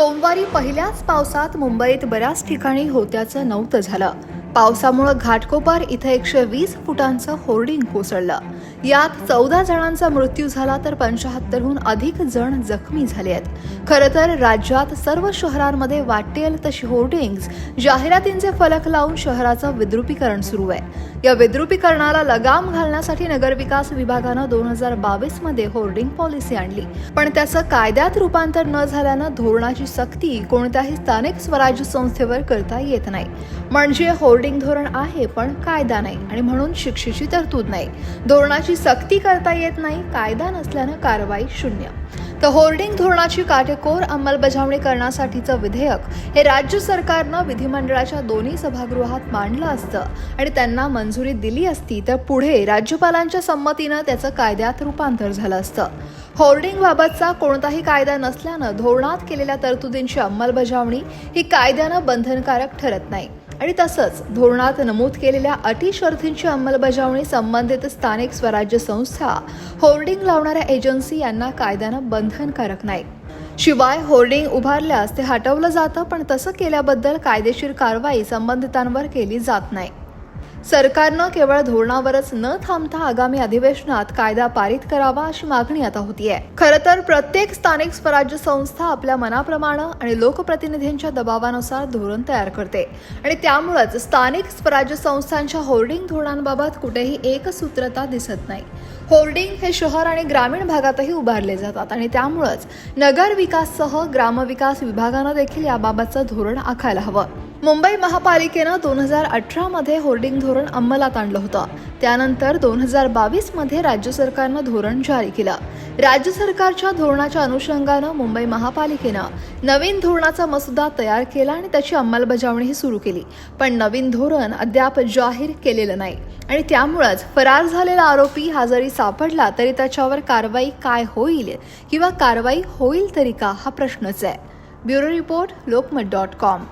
सोमवारी पहिल्याच पावसात मुंबईत बऱ्याच ठिकाणी होत्याचं नव्हतं झालं. पावसामुळे घाटकोपर इथं एकशे वीस फुटांचं होर्डिंग कोसळलं. यात चौदा जणांचा मृत्यू झाला तर पंचाहत्तरहून अधिक जण जखमी झाले आहेत. खरं तर राज्यात सर्व शहरांमध्ये वाटेल तशी होर्डिंग्ज जाहिरातींचे फलक लावून शहराचं विद्रुपीकरण सुरू आहे. या विद्रुपीकरणाला लगाम घालण्यासाठी नगरविकास विभागानं दोन हजार बावीसमध्ये होर्डिंग पॉलिसी आणली. पण त्याचं कायद्यात रूपांतर न झाल्यानं धोरणाची सक्ती कोणत्याही स्थानिक स्वराज्य संस्थेवर करता येत नाही. म्हणजे होर्डिंग धोरण आहे पण कायदा नाही आणि म्हणून शिक्षेची तरतूद नाही. धोरणाची सक्ती करता येत नाही कायदा नसल्यानं कारवाई शून्य. तर होर्डिंग धोरणाची काटेकोर अंमलबजावणी करण्यासाठीचं विधेयक हे राज्य सरकारनं विधिमंडळाच्या दोन्ही सभागृहात मांडलं असतं. आणि त्यांना मंजुरी दिली असती तर पुढे राज्यपालांच्या संमतीनं त्याचं कायद्यात रूपांतर झालं असतं. होर्डिंगबाबतचा कोणताही कायदा नसल्यानं धोरणात केलेल्या तरतुदींची अंमलबजावणी ही कायद्यानं बंधनकारक ठरत नाही. आणि तसंच धोरणात नमूद केलेल्या अटी शर्थींची अंमलबजावणी संबंधित स्थानिक स्वराज्य संस्था होर्डिंग लावणाऱ्या एजन्सी यांना कायद्यानं बंधनकारक नाही. शिवाय होर्डिंग उभारल्यास ते हटवलं जातं पण तसं केल्याबद्दल कायदेशीर कारवाई संबंधितांवर केली जात नाही. सरकारनं केवळ धोरणावरच न थांबता आगामी अधिवेशनात कायदा पारित करावा अशी मागणी आता होतीये. खरं तर प्रत्येक स्थानिक स्वराज्य संस्था आपल्या मनाप्रमाणे आणि लोकप्रतिनिधींच्या दबावानुसार धोरण तयार करते. आणि त्यामुळेच स्थानिक स्वराज्य संस्थांच्या होर्डिंग धोरणांबाबत कुठेही एकसूत्रता दिसत नाही. होर्डिंग हे शहर आणि ग्रामीण भागातही उभारले जातात आणि त्यामुळेच नगर विकाससह ग्रामविकास विभागानं देखील याबाबतचं धोरण आखायला हवं. मुंबई महापालिकेनं दोन हजार अठरामध्ये होर्डिंग धोरण अंमलात आणलं होतं. त्यानंतर दोन हजार बावीसमध्ये राज्य सरकारनं धोरण जारी केलं. राज्य सरकारच्या धोरणाच्या अनुषंगानं मुंबई महापालिकेनं नवीन धोरणाचा मसुदा तयार केला आणि त्याची अंमलबजावणीही सुरू केली. पण नवीन धोरण अद्याप जाहीर केलेलं नाही. आणि त्यामुळंच फरार झालेला आरोपी हा जरी सापडला तरी त्याच्यावर कारवाई काय होईल किंवा कारवाई होईल तरी का हा प्रश्नच आहे. Bureau report Lokmat dot com.